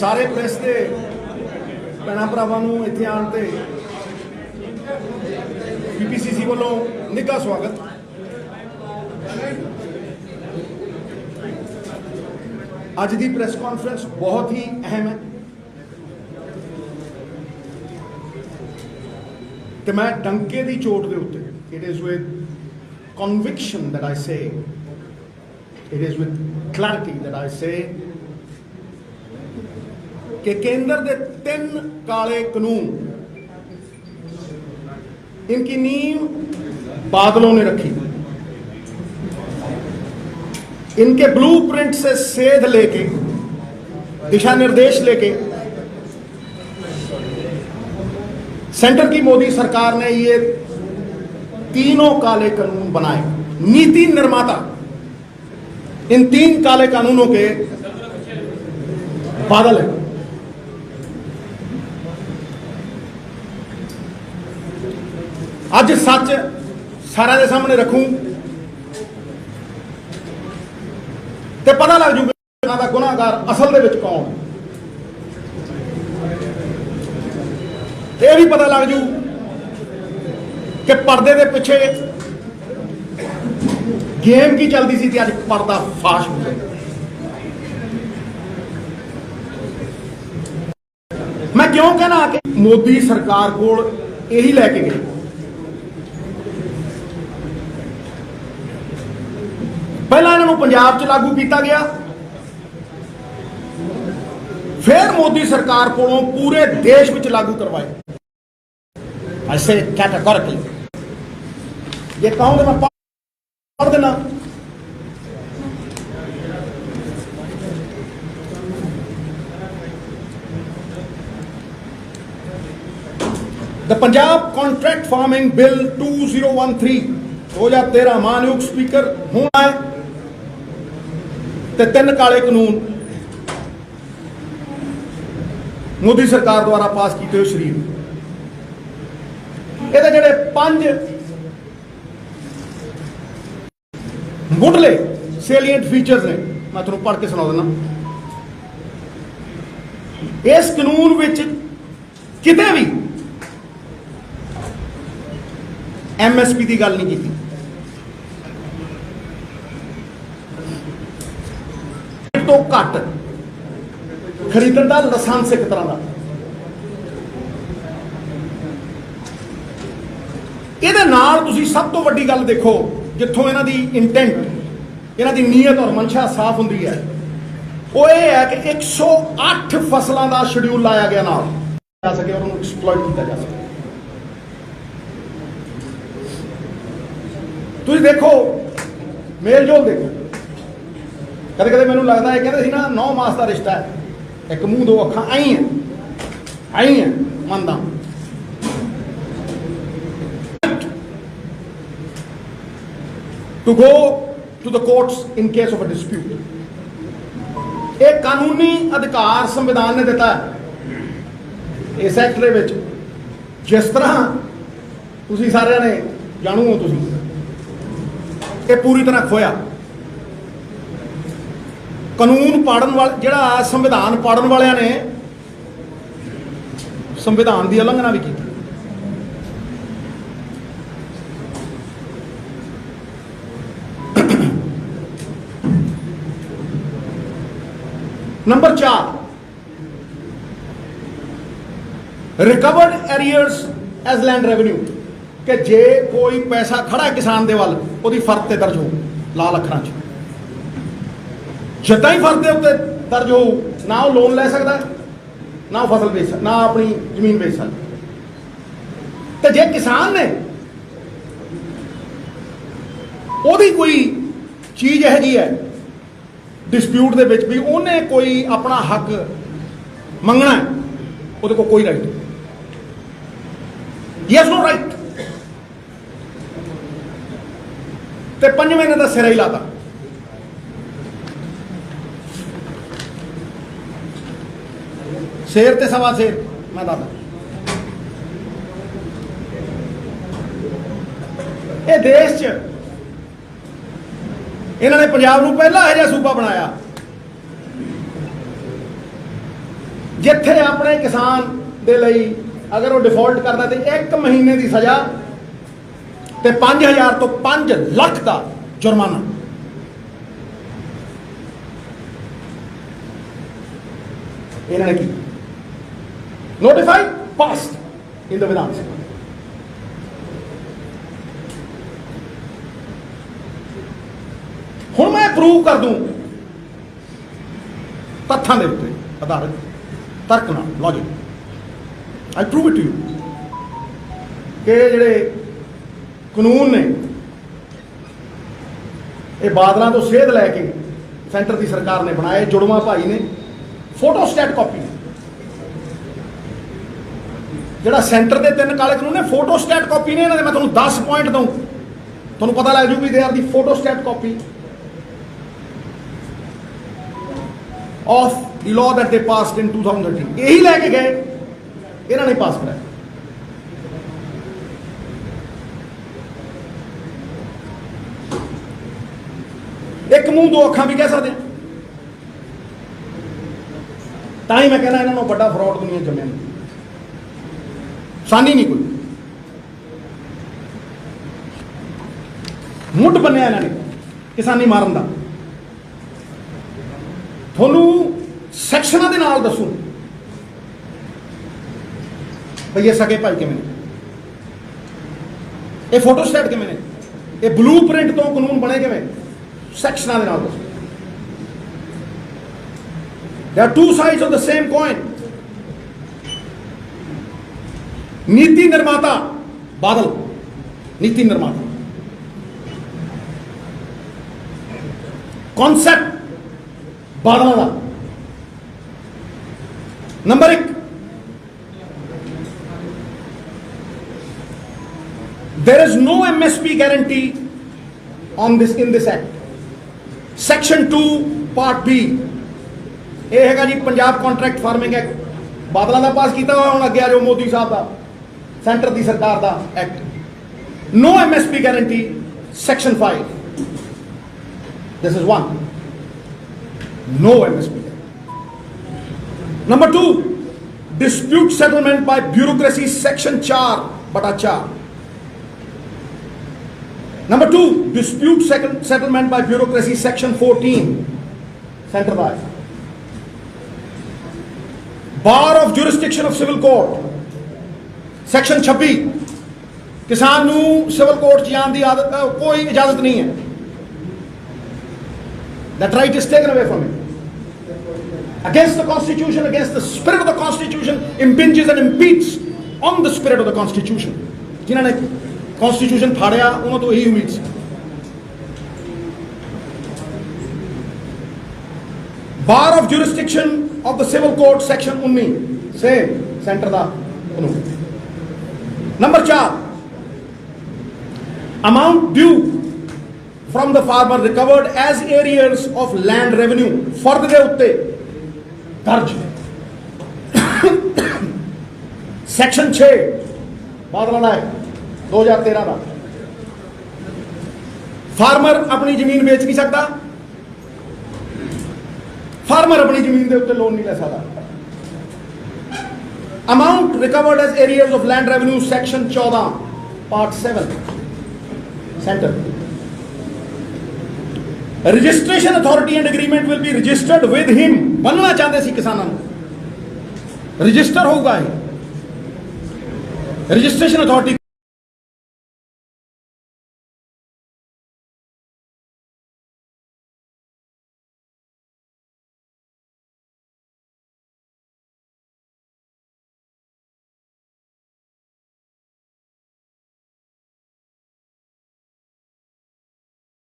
ਸਾਰੇ ਪ੍ਰੈਸ ਦੇ ਭੈਣਾਂ ਭਰਾਵਾਂ ਨੂੰ ਇੱਥੇ ਆਉਣ ਤੇ ਪੀਪੀਸੀਸੀ ਵੱਲੋਂ ਨਿੱਘਾ ਸਵਾਗਤ। ਅੱਜ ਦੀ ਪ੍ਰੈਸ ਕਾਨਫਰੰਸ ਬਹੁਤ ਹੀ ਅਹਿਮ ਹੈ। ਤੇ ਮੈਂ ਡੰਕੇ ਦੀ ਚੋਟ ਦੇ ਉੱਤੇ it is with conviction that I say, it is with clarity that I say ਕਿ ਕੇਂਦਰ ਦੇ ਤਿੰਨ ਕਾਲੇ ਕਾਨੂੰਨ इनकी नींव बादलों ने रखी इनके ब्लूप्रिंट से सेध लेके दिशा निर्देश लेके सेंटर की मोदी सरकार ने ये तीनों काले कानून बनाए नीति निर्माता इन तीन काले कानूनों के बादल है ਅੱਜ ਸੱਚ ਸਾਰਿਆਂ ਦੇ ਸਾਹਮਣੇ ਰੱਖੂੰ। ਤੇ ਪਤਾ ਲੱਗ ਜੂਗਾ ਇਹਨਾਂ ਦਾ ਗੁਨਾਹਗਾਰ ਅਸਲ ਦੇ ਵਿੱਚ ਕੌਣ। ਇਹ ਵੀ ਪਤਾ ਲੱਗ ਜੂ ਕਿ ਪਰਦੇ ਦੇ ਪਿੱਛੇ ਗੇਮ ਕੀ ਚੱਲਦੀ ਸੀ ਤੇ ਅੱਜ ਪਰਦਾ ਫਾਸ਼ ਹੋ ਗਿਆ। ਮੈਂ ਕਿਉਂ ਕਹਿਣਾ ਕਿ ਮੋਦੀ ਸਰਕਾਰ ਕੋਲ ਇਹੀ ਲੈ ਕੇ ਗਏ ਪਹਿਲਾਂ ਇਹਨਾਂ ਨੂੰ ਪੰਜਾਬ 'ਚ ਲਾਗੂ ਕੀਤਾ ਗਿਆ। ਫਿਰ ਮੋਦੀ ਸਰਕਾਰ ਕੋਲੋਂ ਪੂਰੇ ਦੇਸ਼ ਵਿੱਚ ਲਾਗੂ ਕਰਵਾਏ। I say it categorically. ਜੇ ਕਹੋਗੇ ਮੈਂ ਪੜ੍ਹ ਦੇਣਾ The Punjab Contract Farming Bill 2013 2013 ਮਾਨਯੋਗ ਸਪੀਕਰ ਹੁਣ ਆਏ। ਤੇ ਤਿੰਨ ਕਾਲੇ ਕਾਨੂੰਨ ਮੋਦੀ ਸਰਕਾਰ ਦੁਆਰਾ ਪਾਸ ਕੀਤੇ ਹੋਏ ਸ਼ਰੀਰ। ਇਹਦੇ ਜਿਹੜੇ ਪੰਜ ਮੁੱਢਲੇ ਸੇਲੀਐਂਟ ਫੀਚਰਸ ਨੇ, ਮੈਂ ਤੁਹਾਨੂੰ ਪੜ੍ਹ ਕੇ ਸੁਣਾ ਦਿੰਦਾ। ਇਸ ਕਾਨੂੰਨ ਵਿੱਚ ਕਿਤੇ ਵੀ ਐਮਐਸਪੀ ਦੀ ਗੱਲ ਨਹੀਂ ਕੀਤੀ। ਤੋਂ ਘੱਟ ਖਰੀਦਣ ਦਾ ਲਾਇਸੈਂਸ ਇੱਕ ਤਰ੍ਹਾਂ ਦਾ। ਇਹਦੇ ਨਾਲ ਤੁਸੀਂ ਸਭ ਤੋਂ ਵੱਡੀ ਗੱਲ ਦੇਖੋ, ਜਿੱਥੋਂ ਇਹਨਾਂ ਦੀ ਇੰਟੈਂਟ ਇਹਨਾਂ ਦੀ ਨੀਅਤ ਔਰ ਮਨਸ਼ਾ ਸਾਫ਼ ਹੁੰਦੀ ਹੈ। ਉਹ ਇਹ ਹੈ ਕਿ 108 ਫਸਲਾਂ ਦਾ ਸ਼ਡਿਊਲ ਲਾਇਆ ਗਿਆ ਨਾਲ। ਜਾ ਸਕੇ ਔਰ ਉਹਨੂੰ ਐਕਸਪਲੋਇਟ ਕੀਤਾ ਜਾ ਸਕੇ। ਤੁਸੀਂ ਦੇਖੋ, ਮੇਲ ਜੋਲ ਦੇਖੋ। ਕਦੇ ਕਦੇ ਮੈਨੂੰ ਲੱਗਦਾ ਇਹ ਕਹਿੰਦੇ ਸੀ ਨਾ 9 ਮਾਸ ਦਾ ਰਿਸ਼ਤਾ ਹੈ। ਇੱਕ ਮੂੰਹ, ਦੋ ਅੱਖਾਂ ਆਈ ਹੈ। ਆਈ ਹੈ, ਮੰਨਦਾ। To go to the courts in case of a dispute. ਇਹ ਕਾਨੂੰਨੀ ਅਧਿਕਾਰ ਸੰਵਿਧਾਨ ਨੇ ਦਿੱਤਾ ਹੈ। ਇਸ ਐਕਟ ਦੇ ਵਿੱਚ ਜਿਸ ਤਰ੍ਹਾਂ ਤੁਸੀਂ ਸਾਰਿਆਂ ਨੇ ਜਾਣੂ ਹੋ ਤੁਸੀਂ, ਇਹ ਪੂਰੀ ਤਰ੍ਹਾਂ ਖੋਇਆ। ਕਾਨੂੰਨ ਪਾੜਨ ਵਾਲਾ, ਜਿਹੜਾ ਸੰਵਿਧਾਨ ਪਾੜਨ ਵਾਲਿਆਂ ਨੇ ਸੰਵਿਧਾਨ ਦੀ ਉਲੰਘਣਾ ਵੀ ਕੀਤੀ। Number 4 recovered arrears as land revenue, ਕਿ ਜੇ ਕੋਈ ਪੈਸਾ ਖੜਾ ਕਿਸਾਨ ਦੇ ਵੱਲ, ਉਹਦੀ ਫਰਦ ਤੇ ਦਰਜ ਹੋ ਲਾਲ ਅੱਖਰਾਂ 'ਚ। ਜਿੱਦਾਂ ਹੀ ਫਰਦ ਦੇ ਉੱਤੇ ਦਰਜ ਹੋ ਨਾ ਉਹ ਲੋਨ ਲੈ ਸਕਦਾ, ਨਾ ਉਹ ਫਸਲ ਵੇਚ ਸਕਦਾ, ਨਾ ਆਪਣੀ ਜ਼ਮੀਨ ਵੇਚ ਸਕਦਾ। ਤੇ ਜੇ ਕਿਸਾਨ ਨੇ ਉਹਦੀ ਕੋਈ ਚੀਜ਼ ਇਹੋ ਜਿਹੀ ਹੈ ਡਿਸਪਿਊਟ ਦੇ ਵਿੱਚ ਵੀ ਉਹਨੇ ਕੋਈ ਆਪਣਾ ਹੱਕ ਮੰਗਣਾ ਉਹਦੇ ਕੋਲ ਕੋਈ ਰਾਈਟ ਯੈਸ ਨੋ ਰਾਈਟ ਤੇ ਪੰਜਵੇਂ ਨੇ ਤਾਂ ਸਿਰ ਹੀ ਲਾਤਾ। ਸ਼ੇਰ ਤੇ ਸਵਾ ਸ਼ੇਰ, ਮੈਂ ਦੱਸਦਾ। ਇਹ ਦੇਸ਼ 'ਚ ਇਹਨਾਂ ਨੇ ਪੰਜਾਬ ਨੂੰ ਪਹਿਲਾ ਇਹੋ ਜਿਹਾ ਸੂਬਾ ਬਣਾਇਆ। ਜਿੱਥੇ ਆਪਣੇ ਕਿਸਾਨ ਦੇ ਲਈ ਅਗਰ ਉਹ ਡਿਫਾਲਟ ਕਰਦਾ ਤੇ 1 ਮਹੀਨੇ ਦੀ ਸਜ਼ਾ ਤੇ 5000 ਤੋਂ 5 ਲੱਖ ਦਾ ਜੁਰਮਾਨਾ। ਇਹਨਾਂ ਨੇ ਕੀ ਨੋਟੀਫਾਈ ਪਾਸਡ ਇਨ ਦ ਵਿਧਾਨ ਸਭਾ ਹੁਣ ਮੈਂ ਪ੍ਰੂਵ ਕਰ ਦੂੰ। ਤੱਥਾਂ ਦੇ ਉੱਤੇ ਆਧਾਰਿਤ। ਤਰਕ ਨਾਲ logic I prove it to you ਕਿ ਜਿਹੜੇ ਕਾਨੂੰਨ ਨੇ, ਇਹ ਬਾਦਲਾਂ ਤੋਂ ਸੇਧ ਲੈ ਕੇ ਸੈਂਟਰ ਦੀ ਸਰਕਾਰ ਨੇ ਬਣਾਏ, ਜੁੜਵਾ ਭਾਈ ਨੇ। ਫੋਟੋ ਸਟੈਟ ਕਾਪੀ ਜਿਹੜਾ ਸੈਂਟਰ ਦੇ ਤਿੰਨ ਕਾਲੇ ਕਾਨੂੰਨ ਨੇ ਫੋਟੋ ਸਟੈਟ ਕਾਪੀ ਨੇ ਇਹਨਾਂ ਦੇ, ਮੈਂ ਤੁਹਾਨੂੰ 10 ਪੁਆਇੰਟ ਦਊਂ। ਤੁਹਾਨੂੰ ਪਤਾ ਲੱਗ ਜੂ ਵੀ they are the photostat copy of the law that they passed in 2013 ਇਹੀ ਲੈ ਕੇ ਗਏ, ਇਹਨਾਂ ਨੇ ਪਾਸ ਕਰਾਇਆ। ਇੱਕ ਮੂੰਹ ਦੋ ਅੱਖਾਂ ਵੀ ਕਹਿ ਸਕਦੇ ਤਾਂ ਹੀ ਮੈਂ ਕਹਿੰਦਾ ਇਹਨਾਂ ਨੂੰ ਵੱਡਾ ਫਰਾਡ ਦੁਨੀਆ ਜੰਮਿਆ ਨਹੀਂ। ਸਾਨੀ ਨਹੀਂ ਕੋਈ। ਮੁੱਢ ਬੰਨਿਆ ਇਹਨਾਂ ਨੇ ਕਿਸਾਨੀ ਮਾਰਨ ਦਾ। ਤੁਹਾਨੂੰ ਸੈਕਸ਼ਨਾਂ ਦੇ ਨਾਲ ਦੱਸੂ। ਭਈ ਇਹ ਸਕੇ ਭਾਈ ਕਿਵੇਂ ਨੇ? ਇਹ ਫੋਟੋ ਸਟੇਟ ਕਿਵੇਂ ਨੇ? ਇਹ ਬਲੂਪ੍ਰਿੰਟ ਤੋਂ ਕਾਨੂੰਨ ਬਣੇ ਕਿਵੇਂ? ਸੈਕਸ਼ਨਾਂ ਦੇ ਨਾਲ ਦੱਸੋ। There are two sides of the same coin. ਨੀਤੀ ਨਿਰਮਾਤਾ ਬਾਦਲ ਨੀਤੀ ਨਿਰਮਾਤਾ ਕਨਸੈਪਟ ਬਾਦਲਾਂ ਦਾ number 1 there is no msp guarantee on this, in this act. Section 2 part b ਇਹ ਹੈਗਾ ਜੀ, ਪੰਜਾਬ ਕੰਟਰੈਕਟ ਫਾਰਮਿੰਗ ਐਕਟ ਬਾਦਲਾਂ ਦਾ ਪਾਸ ਕੀਤਾ ਹੋਇਆ, ਹੁਣ ਅੱਗੇ ਆ ਜਾਓ ਮੋਦੀ ਸਾਹਿਬ ਦਾ। ਸੈਂਟਰ ਦੀ ਸਰਕਾਰ ਦਾ act no MSP guarantee section 5 this is 1 no MSP. Number two, dispute settlement by bureaucracy, section 4, bata 4. Number two, dispute second settlement by bureaucracy, section 14, center by. Bar of jurisdiction of civil court, section 26. ਕਿਸਾਨ ਨੂੰ civil court 'ਚ ਜਾਣ ਦੀ ਆਦਤ ਅ, ਕੋਈ ਇਜਾਜ਼ਤ ਨਹੀਂ ਹੈ That right is taken away from him. Against the Constitution, against the spirit of the Constitution, impinges and impedes on the spirit of the Constitution. ਜਿਨ੍ਹਾਂ ਨੇ Constitution ਫਾੜਿਆ ਉਹਨਾਂ ਤੋਂ ਇਹੀ ਉਮੀਦ ਸੀ Bar of jurisdiction of the civil court, section 19, same, center ਦਾ ਕਾਨੂੰਨ Number 4, amount due from the farmer recovered as arrears of land revenue ਫਰਦ ਦੇ ਉੱਤੇ ਦਰਜ ਸੈਕਸ਼ਨ 6 ਬਾਦਲਾਂ ਦਾ ਹੈ 2013 ਦਾ ਫਾਰਮਰ ਆਪਣੀ ਜ਼ਮੀਨ ਵੇਚ ਨਹੀਂ ਸਕਦਾ ਫਾਰਮਰ ਆਪਣੀ ਜ਼ਮੀਨ ਦੇ ਉੱਤੇ ਲੋਨ ਨਹੀਂ ਲੈ ਸਕਦਾ amount recovered as arrears of land revenue section 14 part 7 centre registration authority and agreement will be registered with him ਬੰਨਣਾ ਚਾਹੁੰਦੇ ਸੀ ਕਿਸਾਨਾਂ ਨੂੰ ਰਜਿਸਟਰ ਹੋਊਗਾ ਇਹ ਰਜਿਸਟ੍ਰੇਸ਼ਨ ਅਥਾਰਟੀ